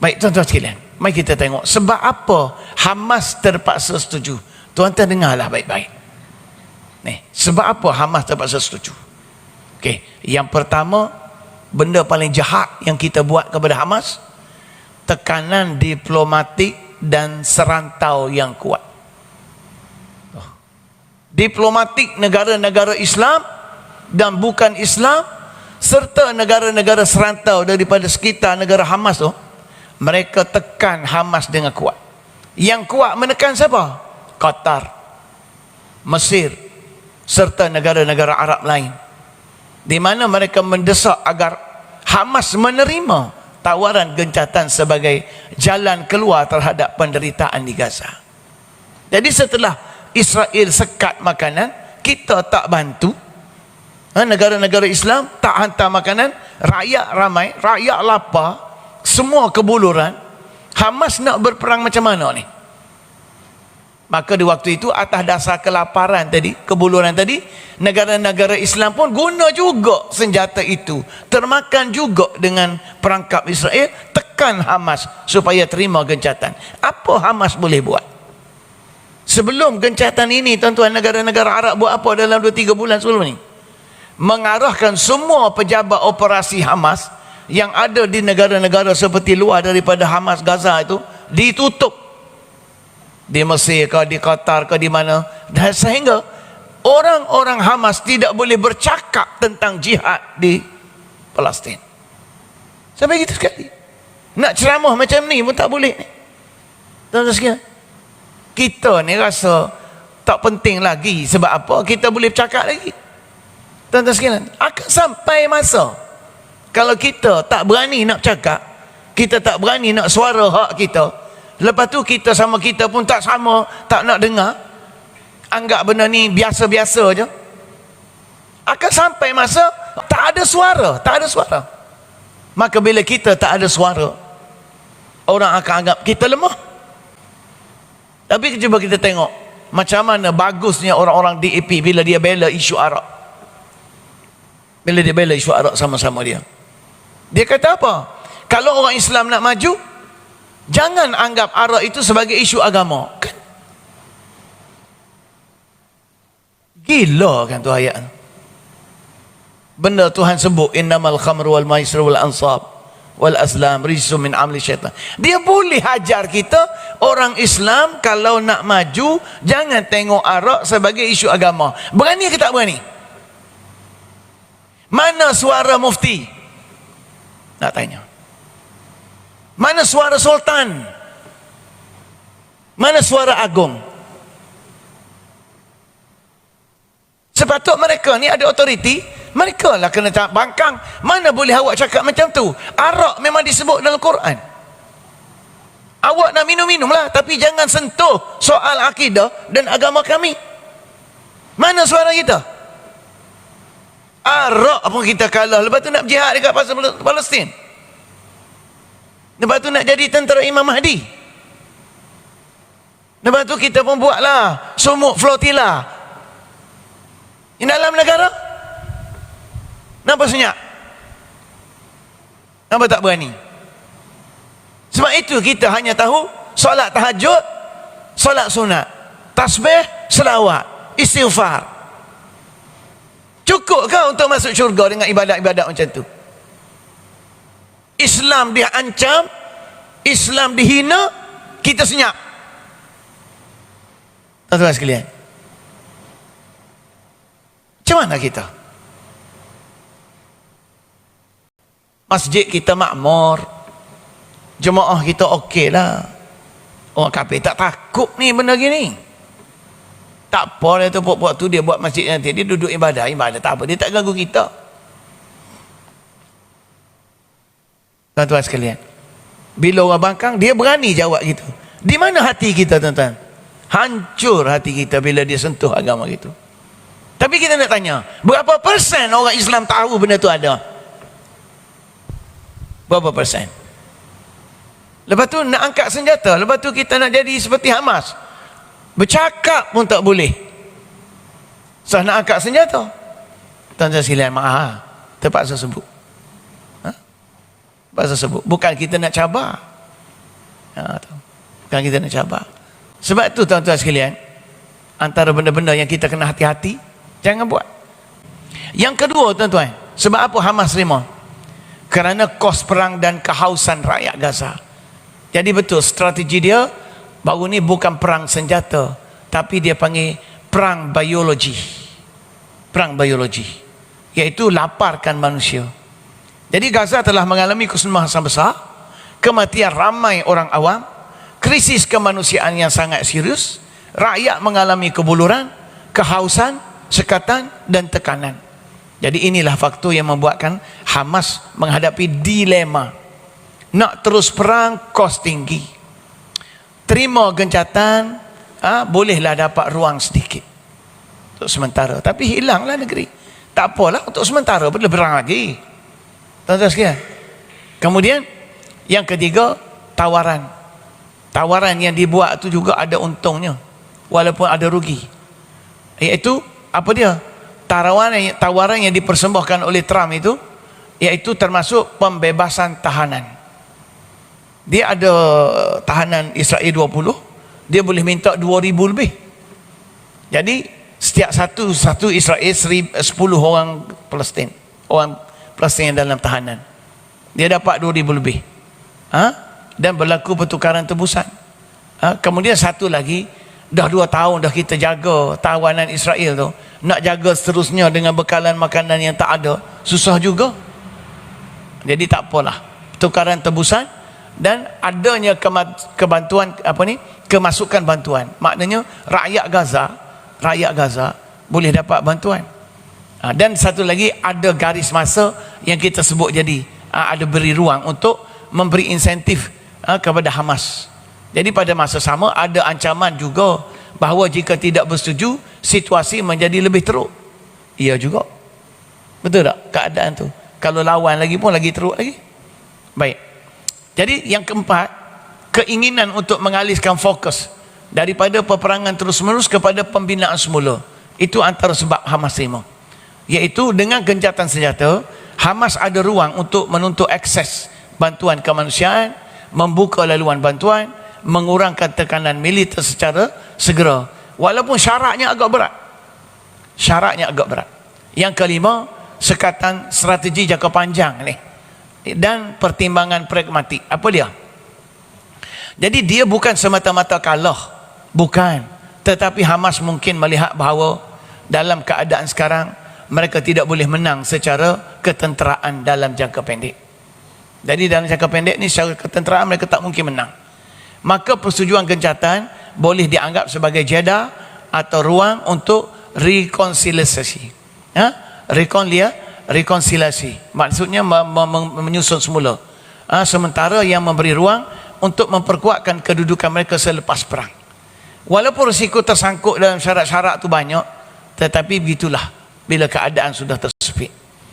Baik tuan-tuan sekalian, mari kita tengok sebab apa Hamas terpaksa setuju. Tuan-tuan dengarlah baik-baik. Nih, sebab apa Hamas terpaksa setuju? Okey, yang pertama benda paling jahat yang kita buat kepada Hamas tekanan diplomatik dan serantau yang kuat. Oh. Diplomatik negara-negara Islam dan bukan Islam serta negara-negara serantau daripada sekitar negara Hamas tu mereka tekan Hamas dengan kuat. Yang kuat menekan siapa? Qatar, Mesir serta negara-negara Arab lain. Di mana mereka mendesak agar Hamas menerima tawaran gencatan sebagai jalan keluar terhadap penderitaan di Gaza. Jadi setelah Israel sekat makanan, kita tak bantu. Ha, negara-negara Islam tak hantar makanan, rakyat ramai, rakyat lapar, semua kebuluran. Hamas nak berperang macam mana ni? Maka di waktu itu atas dasar kelaparan tadi, kebuluran tadi, negara-negara Islam pun guna juga senjata itu. Termakan juga dengan perangkap Israel, tekan Hamas supaya terima gencatan. Apa Hamas boleh buat? Sebelum gencatan ini, tuan-tuan negara-negara Arab buat apa dalam 2-3 bulan sebelum ini? Mengarahkan semua pejabat operasi Hamas yang ada di negara-negara seperti luar daripada Hamas Gaza itu ditutup. Di Mesir ke di Qatar ke di mana. Dan sehingga orang-orang Hamas tidak boleh bercakap tentang jihad di Palestin. Sampai gitu sekali. Nak ceramah macam ni pun tak boleh tuan-tuan sekalian kita ni rasa tak penting lagi sebab apa kita boleh bercakap lagi. Tuan-tuan sekalian akan sampai masa kalau kita tak berani nak cakap kita tak berani nak suara hak kita Lepas tu kita sama kita pun tak sama, tak nak dengar. Anggap benda ni biasa-biasa je. Akan sampai masa tak ada suara, tak ada suara. Maka bila kita tak ada suara, orang akan anggap kita lemah. Tapi cuba kita tengok macam mana bagusnya orang-orang DAP bila dia bela isu Arab. Bila dia bela isu Arab sama-sama dia. Dia kata apa? Kalau orang Islam nak maju, Jangan anggap arak itu sebagai isu agama. Kan? Gila kan tu ayat. Benda Tuhan sebut innamal khamru wal maisir wal ansab wal aslam rijsum min amli syaitan. Dia boleh hajar kita orang Islam kalau nak maju jangan tengok arak sebagai isu agama. Berani ke tak berani? Mana suara mufti? Nak tanya. Mana suara sultan? Mana suara agung? Sepatut mereka ni ada otoriti, mereka lah kena tak bangkang. Mana boleh awak cakap macam tu? Arak memang disebut dalam Quran. Awak nak minum-minum lah, tapi jangan sentuh soal akidah dan agama kami. Mana suara kita? Arak pun kita kalah. Lepas tu nak berjihad dekat pasal Palestin. Lepas tu nak jadi tentera Imam Mahdi. Lepas tu kita pun buatlah sumuk flotila. Di dalam negara. Kenapa senyap? Kenapa tak berani? Sebab itu kita hanya tahu solat tahajud, solat sunat, tasbih, selawat, istighfar. Cukup ke untuk masuk syurga dengan ibadat-ibadat macam tu? Islam diancam Islam dihina kita senyap. Tuan-tuan sekalian. Macam mana kita? Masjid kita makmur jemaah kita okey lah orang kafir tak takut ni benda gini tak apa dia tu buat-buat tu dia buat masjid nanti dia duduk ibadah ibadah tak apa dia tak ganggu kita Tuan-tuan sekalian. Bila orang bangkang, dia berani jawab gitu. Di mana hati kita tuan-tuan? Hancur hati kita bila dia sentuh agama gitu. Tapi kita nak tanya, berapa persen orang Islam tahu benda tu ada? Berapa persen? Lepas tu nak angkat senjata, lepas tu kita nak jadi seperti Hamas. Bercakap pun tak boleh. Sah nak angkat senjata. Tuan-tuan sekalian, maaf. Terpaksa sebut. Pasal sebut. Bukan kita nak cabar. Ha, tu. Bukan kita nak cabar. Sebab tu tuan-tuan sekalian, antara benda-benda yang kita kena hati-hati, jangan buat. Yang kedua tuan-tuan, sebab apa Hamas terima? Kerana kos perang dan kehausan rakyat Gaza. Jadi betul strategi dia baru ni bukan perang senjata, tapi dia panggil perang biologi. Perang biologi. Iaitu laparkan manusia. Jadi Gaza telah mengalami kesembahan besar, kematian ramai orang awam, krisis kemanusiaan yang sangat serius, rakyat mengalami kebuluran, kehausan, sekatan dan tekanan. Jadi inilah faktor yang membuatkan Hamas menghadapi dilema. Nak terus perang, kos tinggi. Terima gencatan, ah, bolehlah dapat ruang sedikit. Untuk sementara. Tapi hilanglah negeri. Tak apalah, untuk sementara. Boleh berang lagi. Tuan-tuan sekalian. Kemudian, yang ketiga, tawaran. Tawaran yang dibuat itu juga ada untungnya. Walaupun ada rugi. Iaitu, apa dia? Tawaran yang, tawaran yang dipersembahkan oleh Trump itu, iaitu termasuk pembebasan tahanan. Dia ada tahanan Israel 20, dia boleh minta 2000 lebih. Jadi setiap satu satu Israel 10 orang Palestin, orang Palestin yang dalam tahanan. Dia dapat 2000 lebih. Ha? Dan berlaku pertukaran tebusan. Ha? Kemudian satu lagi, dah dua tahun dah kita jaga tawanan Israel tu. Nak jaga seterusnya dengan bekalan makanan yang tak ada, susah juga. Jadi tak apalah. Pertukaran tebusan, dan adanya kebantuan apa ni kemasukan bantuan. Maknanya rakyat Gaza rakyat Gaza boleh dapat bantuan. Ha, dan satu lagi ada garis masa yang kita sebut jadi ha, ada beri ruang untuk memberi insentif ha, kepada Hamas. Jadi pada masa sama ada ancaman juga bahawa jika tidak bersetuju situasi menjadi lebih teruk. Iya juga. Betul tak keadaan tu? Kalau lawan lagi pun lagi teruk lagi. Baik jadi yang keempat, keinginan untuk mengalihkan fokus daripada peperangan terus-menerus kepada pembinaan semula. Itu antara sebab Hamas terima. Iaitu dengan gencatan senjata, Hamas ada ruang untuk menuntut akses bantuan kemanusiaan, membuka laluan bantuan, mengurangkan tekanan militer secara segera. Walaupun syaratnya agak berat. Syaratnya agak berat. Yang kelima, sekatan strategi jangka panjang ni dan pertimbangan pragmatik. Apa dia? Jadi dia bukan semata-mata kalah. Bukan. Tetapi Hamas mungkin melihat bahawa dalam keadaan sekarang mereka tidak boleh menang secara ketenteraan dalam jangka pendek. Jadi dalam jangka pendek ni secara ketenteraan mereka tak mungkin menang. Maka persetujuan gencatan boleh dianggap sebagai jeda atau ruang untuk rekonsiliasi. Ha? Rekonsiliasi rekonsiliasi. Maksudnya menyusun semula. Ha, sementara yang memberi ruang untuk memperkuatkan kedudukan mereka selepas perang. Walaupun risiko tersangkut dalam syarat-syarat tu banyak tetapi begitulah bila keadaan sudah tersepit